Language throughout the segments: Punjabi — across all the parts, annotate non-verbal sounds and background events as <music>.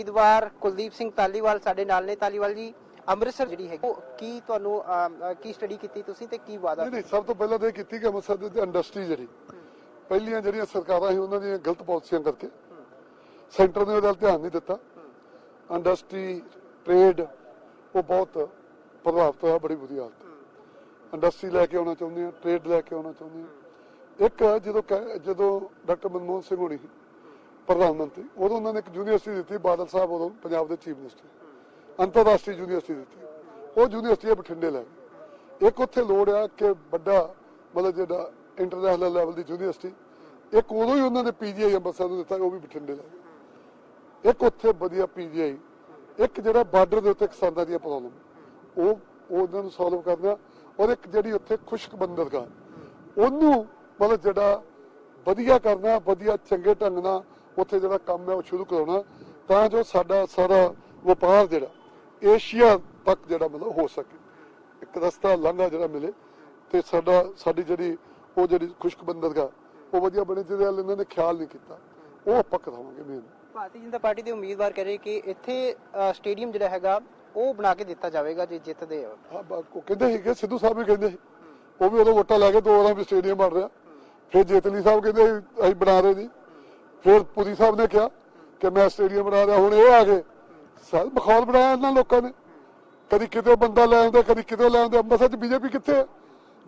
ਉਮੀਦਵਾਰ ਕੁਲਦੀਪ ਸਿੰਘ ਤਾਲੀਵਾਲ ਸਾਡੇ ਨਾਲ ਨੇ। ਤਾਲੀਵਾਲ ਜੀ ਅੰਮ੍ਰਿਤਸਰ ਜਿਹੜੀ ਉਹ ਕੀ ਤੁਹਾਨੂੰ ਕੀ ਸਟੱਡੀ ਕੀਤੀ ਤੁਸੀਂ ਤੇ ਕੀ ਵਾਦਾ ਨਹੀਂ ਸਭ ਤੋਂ ਪਹਿਲਾਂ ਤਾਂ ਇਹ ਕੀਤੀ ਕਿ ਅੰਮ੍ਰਿਤਸਰ ਦੀ ਇੰਡਸਟਰੀ ਜਿਹੜੀ ਪਹਿਲੀਆਂ ਜਿਹੜੀਆਂ ਸਰਕਾਰਾਂ ਸੀ ਉਹਨਾਂ ਦੀਆਂ ਗਲਤ ਪਾਲਿਸੀਆਂ ਕਰਕੇ ਸੈਂਟਰ ਨੇ ਉਹਦੇ ਧਿਆਨ ਨਹੀਂ ਦਿੱਤਾ। ਇੰਡਸਟਰੀ ਟ੍ਰੇਡ ਉਹ ਬਹੁਤ ਪ੍ਰਭਾਵਿਤ ਹੋਇਆ ਬੜੀ ਬੁਰੀ ਹਾਲਤ। ਇੰਡਸਟਰੀ ਲੈ ਕੇ ਆਉਣਾ ਚਾਹੁੰਦੇ ਆ ਟ੍ਰੇਡ ਲੈ ਕੇ ਆਉਣਾ ਚਾਹੁੰਦੇ ਆ। ਇੱਕ ਜਦੋਂ ਜਦੋਂ ਡਾਕਟਰ ਮਨਮੋਹਨ ਸਿੰਘ ਹੋਣੀ ਸੀ ਪ੍ਰਧਾਨ ਮੰਤਰੀ, ਉਦੋਂ ਉਹਨਾਂ ਨੇ ਇੱਕ ਯੂਨੀਵਰਸਿਟੀ ਦਿੱਤੀ, ਬਾਦਲ ਸਾਹਿਬ ਉਦੋਂ ਪੰਜਾਬ ਦੇ ਚੀਫ ਮਿਨਿਸਟਰ, ਅੰਤਰਰਾਸ਼ਟਰੀ ਯੂਨੀਵਰਸਿਟੀ ਦਿੱਤੀ। ਉਹ ਯੂਨੀਵਰਸਿਟੀ ਬਠਿੰਡੇ ਲੈ ਗਏ। ਇੱਕ ਉੱਥੇ ਲੋੜ ਆ ਕਿ ਵੱਡਾ, ਮਤਲਬ ਜਿਹੜਾ ਇੰਟਰਨੈਸ਼ਨਲ ਲੈਵਲ ਦੀ ਯੂਨੀਵਰਸਿਟੀ, ਇੱਕ ਉਦੋਂ ਹੀ ਉਹਨਾਂ ਨੇ ਪੀਜੀਆਈ ਅੰਮ੍ਰਿਤਸਰ ਨੂੰ ਦਿੱਤਾ, ਉਹ ਵੀ ਬਠਿੰਡੇ ਲੈ ਗਏ। ਇੱਕ ਉੱਥੇ ਵਧੀਆ ਪੀਜੀਆਈ ਇੱਕ ਜਿਹੜਾ ਬਾਰਡਰ ਦੇ ਉੱਤੇ ਕਿਸਾਨਾਂ ਦੀਆਂ ਪ੍ਰੋਬਲਮ। ਉਹ ਉਹਨਾਂ ਨੂੰ ਸੋਲਵ ਕਰਨਾ, ਔਰ ਇੱਕ ਜਿਹੜੀ ਉੱਥੇ ਖੁਸ਼ਕ ਬੰਦਰਗਾਹ। ਉਹਨੂੰ, ਮਤਲਬ ਜਿਹੜਾ ਵਧੀਆ ਕਰਨਾ, ਵਧੀਆ ਚੰਗੇ ਢੰਗ ਨਾਲ ਉੱਥੇ ਜਿਹੜਾ ਕੰਮ ਹੈ ਉਹ ਸ਼ੁਰੂ ਕਰਾਉਣਾ ਤਾਂ ਜੋ ਸਾਡਾ ਸਾਰਾ ਵਪਾਰ ਜਿਹੜਾ ਏਸ਼ੀਆ ਤੱਕ ਜਿਹੜਾ ਮਤਲਬ ਹੋ ਸਕੇ। ਇੱਕ ਰਸਤਾ ਲਾਂਘਾ ਜਿਹੜਾ ਮਿਲੇ ਤੇ ਸਾਡਾ ਸਾਡੀ ਜਿਹੜੀ ਉਹ ਜਿਹੜੀ ਖੁਸ਼ਕ ਬੰਦਰਗਾਹ ਉਹ ਵਧੀਆ ਬਣੇ ਜਿਹਦੇ ਵੱਲ ਇਹਨਾਂ ਨੇ ਖਿਆਲ ਨਹੀਂ ਕੀਤਾ। ਉਹ ਆਪਾਂ ਕਰਾਵਾਂਗੇ ਮੇਨ ਭਾਰਤੀ ਜਨਤਾ ਪਾਰਟੀ ਦੇ ਉਮੀਦਵਾਰ ਕਹਿ ਰਹੇ ਕਿ ਇੱਥੇ ਸਟੇਡੀਅਮ ਜਿਹੜਾ ਹੈਗਾ ਉਹ ਬਣਾ ਕੇ ਦਿੱਤਾ ਜਾਵੇਗਾ ਜੇ ਜਿੱਤਦੇ ਹੋ ਉਹ ਕਹਿੰਦੇ ਸੀ ਕਿ ਸਿੱਧੂ ਸਾਹਿਬ ਵੀ ਕਹਿੰਦੇ ਸੀ। ਉਹ ਵੀ ਉਦੋਂ ਵੋਟਾਂ ਲੈ ਕੇ ਦੋ ਵਾਰਾਂ ਵੀ ਸਟੇਡੀਅਮ ਬਣ ਰਿਹਾ। ਫਿਰ ਜੇਤਲੀ ਸਾਹਿਬ ਕਹਿੰਦੇ ਅਸੀਂ ਬਣਾ ਰਹੇ ਜੀ ਫਿਰ ਪੁਰੀ ਸਾਹਿਬ ਨੇ ਕਿਹਾ ਕਿ ਮੈਂ ਸਟੇਡੀਅਮ ਬਣਾ ਰਿਹਾ ਹੁਣ ਇਹ ਆ ਗਏ। ਸਾਲ ਮਖੌਲ ਬਣਾਇਆ ਇਹਨਾਂ ਲੋਕਾਂ ਨੇ। ਕਦੀ ਕਿਤੇ ਬੰਦਾ ਲੈ ਆਉਂਦੇ, ਕਦੀ ਕਿਤੇ ਲੈ ਆਉਂਦੇ। ਅੰਮ੍ਰਿਤਸਰ ਚ ਬੀਜੇਪੀ ਕਿੱਥੇ ਹੈ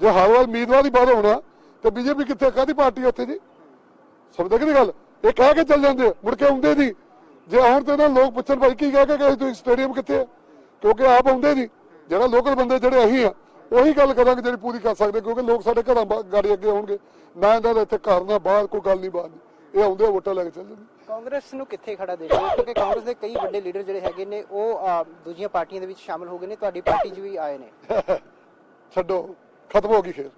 ਜੇ ਹਰ ਵਾਰ ਉਮੀਦਵਾਰ ਹੀ ਬਾਹਰ ਹੋਣਾ, ਤੇ ਬੀਜੇਪੀ ਕਿੱਥੇ ਕਾਦੀ ਪਾਰਟੀ ਉੱਥੇ ਜੀ? ਸਮਝਦੇ ਕਿ ਨਹੀਂ ਗੱਲ? ਇਹ ਕਹਿ ਕੇ ਚੱਲ ਜਾਂਦੇ ਮੁੜ ਕੇ ਆਉਂਦੇ ਨਹੀਂ। ਜੇ ਆਉਣ ਤੇ ਨਾ ਲੋਕ ਪੁੱਛਣ, ਭਾਈ, ਕੀ ਕਹਿ ਕੇ ਗਏ ਤੁਸੀਂ? ਸਟੇਡੀਅਮ ਕਿੱਥੇ ਹੈ ਕਿਉਂਕਿ ਆਪ ਆਉਂਦੇ ਨਹੀਂ। ਜਿਹੜਾ ਲੋਕਲ ਬੰਦੇ ਜਿਹੜੇ ਅਸੀਂ ਆ, ਉਹੀ ਗੱਲ ਕਰਾਂਗੇ ਜਿਹੜੀ ਪੂਰੀ ਕਰ ਸਕਦੇ, ਕਿਉਂਕਿ ਲੋਕ ਸਾਡੇ ਘਰਾਂ ਬਾ- ਗਾੜੀ ਅੱਗੇ ਆਉਣਗੇ। ਨਾ ਇਹਨਾਂ ਦਾ ਇੱਥੇ ਘਰ, ਨਾ ਬਾਹਰ, ਕੋਈ ਗੱਲ ਨਹੀਂ ਬਾਹਰ ਨਹੀਂ ਇਹ ਆਉਂਦੇ ਆ, ਵੋਟਾਂ ਲੈ ਕੇ ਚੱਲ ਜਾਂਦੇ ਕਾਂਗਰਸ ਨੂੰ ਕਿੱਥੇ ਖੜਾ ਦੇਖੋ ਕਿਉਂਕਿ ਕਾਂਗਰਸ ਦੇ ਕਈ ਵੱਡੇ ਲੀਡਰ ਜਿਹੜੇ ਹੈਗੇ ਨੇ ਉਹ ਦੂਜੀਆਂ ਪਾਰਟੀਆਂ ਦੇ ਵਿੱਚ ਸ਼ਾਮਲ ਹੋ ਗਏ ਨੇ ਤੁਹਾਡੀ ਪਾਰਟੀ 'ਚ ਵੀ ਆਏ ਨੇ। <laughs> ਛੱਡੋ ਖਤਮ ਹੋ ਗਈ ਖੇਰ